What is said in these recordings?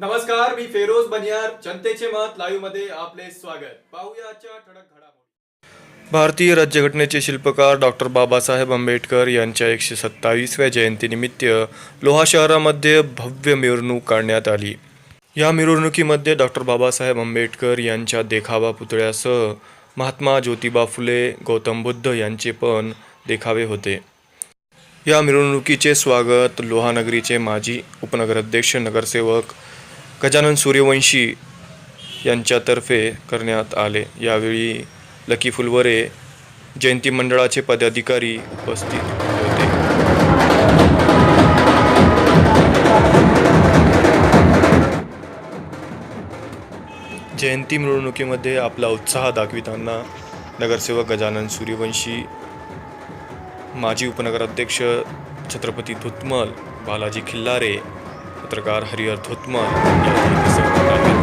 नमस्कार मी फेरोज बनियार जनतेचे मत लाईव्हमध्ये आपले स्वागत. पाहूया आजच्या ठळक घडामोडी. भारतीय राज्यघटनेचे शिल्पकार डॉक्टर बाबासाहेब आंबेडकर यांच्या एकशे सत्तावीसव्या जयंतीनिमित्त लोहा शहरामध्ये भव्य मिरवणूक काढण्यात आली. या मिरवणुकीमध्ये डॉक्टर बाबासाहेब आंबेडकर यांच्या देखावा पुतळ्यासह महात्मा ज्योतिबा फुले गौतम बुद्ध यांचे पण देखावे होते. या मिरवणुकीचे स्वागत लोहानगरीचे माजी उपनगराध्यक्ष नगरसेवक गजानन सूर्यवंशी यांच्यातर्फे करण्यात आले. यावेळी लकी फुलवरे जयंती मंडळाचे पदाधिकारी उपस्थित होते. जयंती मिरवणुकीमध्ये आपला उत्साह दाखविताना नगरसेवक गजानन सूर्यवंशी माजी उपनगराध्यक्ष छत्रपती धुतमल बालाजी खिल्लारे पत्रकार हरिहर धुतमल यावेळी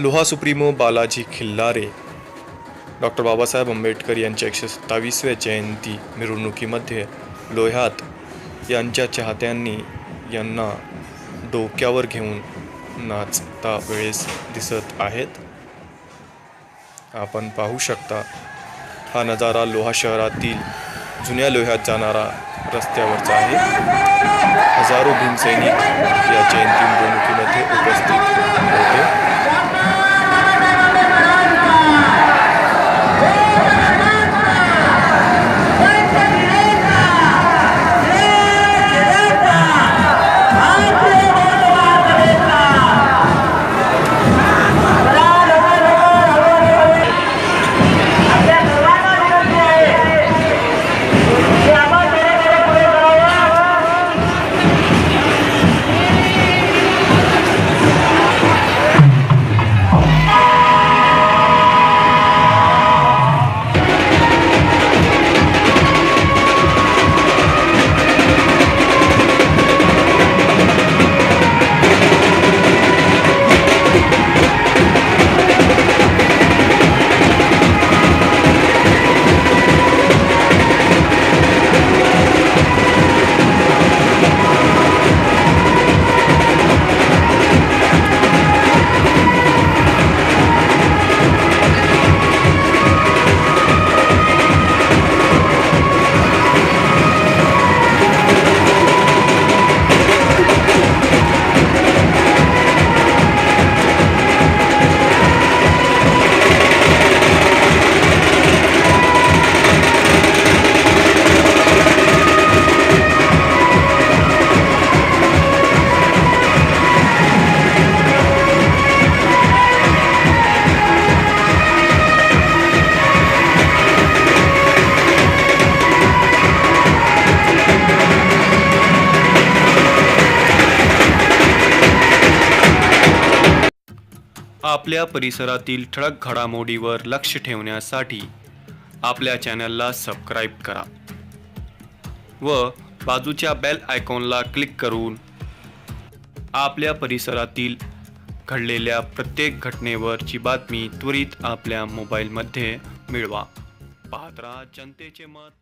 लोहा सुप्रीमो बालाजी खिल्लारे डॉक्टर बाबासाहेब आंबेडकर यांच्या एकशे सत्तावीसव्या जयंती मिरवणुकीमध्ये लोह्यात यांच्या चाहत्यांनी यांना डोक्यावर घेऊन नाचता वेळेस दिसत आहेत. आपण पाहू शकता हा नजारा लोहा शहरातील जुन्या लोह्यात जाणारा रस्त्यावरचा आहे. हजारो भीमसैनिक या जयंती मिरवणुकीमध्ये उपस्थित आपल्या परिसरातील ठळक घडामोडीवर लक्ष ठेवण्यासाठी आपल्या चॅनलला सबस्क्राईब करा. व बाजूच्या बेल आयकॉनला क्लिक करून आपल्या परिसरातील घडलेल्या प्रत्येक घटनेवरची बातमी त्वरित आपल्या मोबाईलमध्ये मिळवा. पाहत राहा जनतेचे मत.